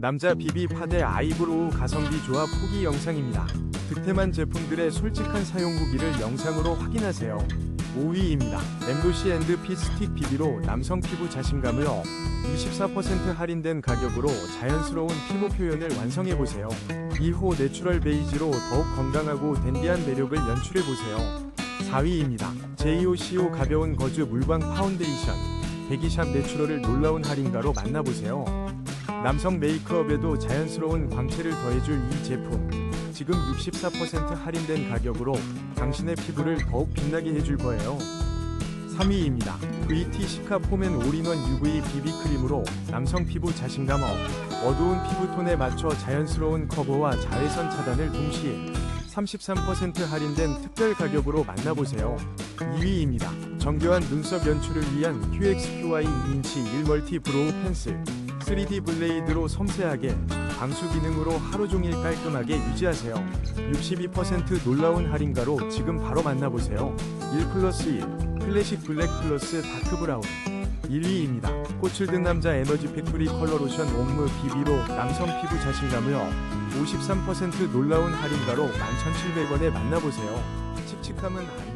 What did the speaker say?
남자 비비 파데 아이브로우 가성비 조합 후기 영상입니다. 득템한 제품들의 솔직한 사용 후기를 영상으로 확인하세요. 5위입니다. 엠도시 앤드 피스틱 비비로 남성 피부 자신감을 업. 24% 할인된 가격으로 자연스러운 피부 표현을 완성해보세요. 2호 내추럴 베이지로 더욱 건강하고 댄디한 매력을 연출해보세요. 4위입니다. JOCO 가벼운 거즈 물광 파운데이션. 베기샵 내추럴을 놀라운 할인가로 만나보세요. 남성 메이크업에도 자연스러운 광채를 더해줄 이 제품. 지금 64% 할인된 가격으로 당신의 피부를 더욱 빛나게 해줄 거예요. 3위입니다. VT 시카 포맨 올인원 UV 비비 크림으로 남성 피부 자신감 업. 어두운 피부톤에 맞춰 자연스러운 커버와 자외선 차단을 동시에 33% 할인된 특별 가격으로 만나보세요. 2위입니다. 정교한 눈썹 연출을 위한 QXQI 2인치 1 멀티 브로우 펜슬 3D 블레이드로 섬세하게 방수 기능으로 하루 종일 깔끔하게 유지하세요. 62% 놀라운 할인가로 지금 바로 만나보세요. 1 플러스 1 클래식 블랙 플러스 다크 브라운 1위입니다. 꽃을 든 남자 에너지 팩토리 컬러 로션 옴므 비비로 남성 피부 자신감을 업. 53% 놀라운 할인가로 11,700원에 만나보세요. 칙칙함은 아니냐?